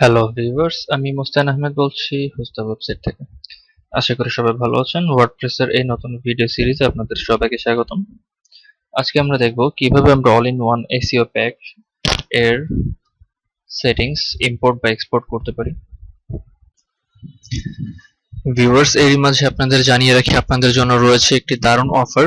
Hello viewers আমি মুস্তান আহমেদ বলছি হুস্তা website থেকে। আশা করি সবাই ভালো আছেন। ওয়ার্ডপ্রেসের এই নতুন ভিডিও সিরিজে আপনাদের সবাইকে স্বাগতম। আজকে আমরা দেখব কীভাবে আমরা all in one SEO pack এর সেটিংস ইম্পোর্ট বা এক্সপোর্ট করতে পারি। ভিউয়ার্স এরই মাঝে আপনাদের জানিয়ে রাখি, আপনাদের জন্য রয়েছে একটি দারুণ অফার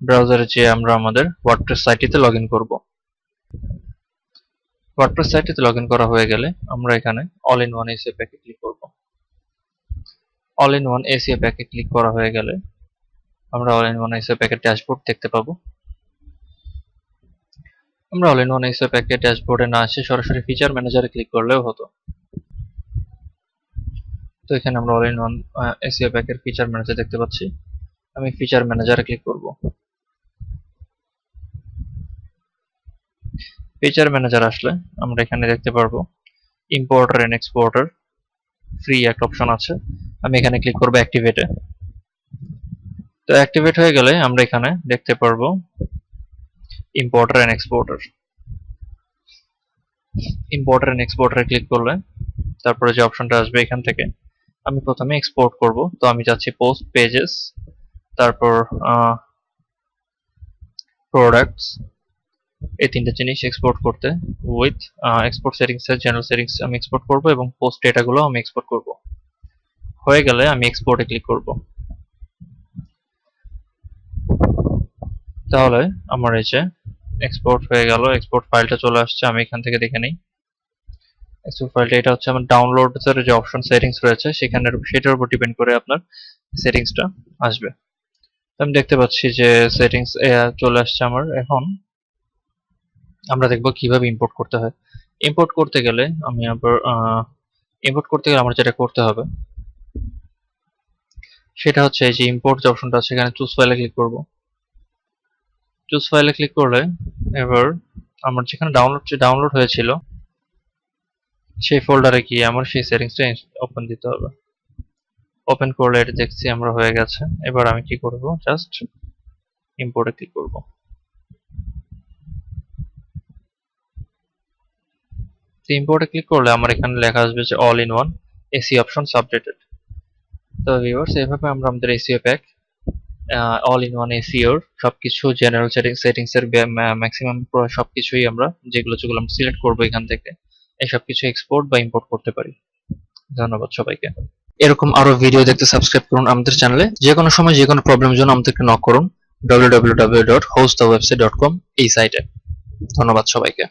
ব্রাউজারে যেয়ে আমরা আমাদের ওয়ার্ডপ্রেস সাইটটিতে লগ ইন করব। ওয়ার্ডপ্রেস সাইটটিতে লগ ইন করা হয়ে গেলে আমরা এখানে অল ইন ওয়ান এসিও প্যাকে ক্লিক করব। অল ইন ওয়ান এসিও প্যাকে ক্লিক করা হয়ে গেলে আমরা অল ইন ওয়ান এসিও প্যাকের ড্যাশবোর্ড দেখতে পাবো। আমরা অল ইন ওয়ান এসিও প্যাকের ড্যাশবোর্ডে না এসে সরাসরি ফিচার ম্যানেজারে ক্লিক করলেও হতো। তো এখানে আমরা অল ইন ওয়ান এসিও প্যাকের ফিচার ম্যানেজার দেখতে পাচ্ছি। আমি ফিচার ম্যানেজারে ক্লিক করব। ফিচার ম্যানেজার আসলে আমরা এখানে দেখতে পারব ইম্পোর্টার এন্ড এক্সপোর্টার ফ্রি একটা অপশন আছে। আমি এখানে ক্লিক করব অ্যাক্টিভেটে তো অ্যাক্টিভেট হয়ে গেলে আমরা এখানে দেখতে পারব importer and exporter importer and এক্সপোর্টারে click করলে তারপরে যে অপশনটা আসবে এখান থেকে আমি প্রথমে এক্সপোর্ট করব। তো আমি যাচ্ছি পোস্ট পেজেস তারপর প্রোডাক্টস এই তিনটা জিনিস এক্সপোর্ট করতে উইথ এক্সপোর্ট সেটিংস এর জেনারেল সেটিংস আমি এক্সপোর্ট করব এবং পোস্ট ডেটাগুলো আমি এক্সপোর্ট করব। হয়ে গেলে আমি এক্সপোর্টে ক্লিক করব। তাহলে আমার এই যে এক্সপোর্ট হয়ে গেল এক্সপোর্ট ফাইলটা চলে আসছে, আমি এখান থেকে দেখে নিই। এক্সপোর্ট ফাইলটা এটা হচ্ছে আমার ডাউনলোড এর যে অপশন সেটিংস রয়েছে সেখানে সেটার উপর ডিপেন্ড করে আপনার সেটিংসটা আসবে। আমি দেখতে পাচ্ছি যে সেটিংস চলে আসছে আমার এখন। আমরা দেখব কীভাবে ইম্পোর্ট করতে হয়। ইম্পোর্ট করতে গেলে আমি আবার ইম্পোর্ট করতে গেলে আমার যেটা করতে হবে, সেটা হচ্ছে এই যে ইম্পোর্ট যে অপশনটা আছে, এখানে চুজ ফাইলে ক্লিক করব। চুজ ফাইলে ক্লিক করলে এবার আমার যেখানে ডাউনলোড ডাউনলোড হয়েছিল, সেই ফোল্ডারে গিয়ে আমার সেই সেটিংসটা ওপেন দিতে হবে। ওপেন করলে এটা দেখছি আমরা হয়ে গেছে। এবার আমি কি করব? জাস্ট ইম্পোর্টে ক্লিক করব। তো ইম্পোর্টে ক্লিক করলে আমার এখানে লেখা আসবে যে all in one SEO option সাবডেটেড তো ভিউয়ার্স এভাবে আমরা আমাদের SEO pack all in one এসিওর সবকিছু জেনারেল সেটিং সেটিংস এর ম্যাক্সিমাম সবকিছুই আমরা যেগুলো যেগুলো আমরা সিলেক্ট করব এখান থেকে, এই সব কিছু এক্সপোর্ট বা ইম্পোর্ট করতে পারি। ধন্যবাদ সবাইকে। এরকম আরও ভিডিও দেখতে সাবস্ক্রাইব করুন আমাদের চ্যানেলে যে কোনো সময় যে কোনো প্রবলেমের জন্য আমাদেরকে নক করুন। www.hostthewebsite.com এই সাইটে ধন্যবাদ সবাইকে।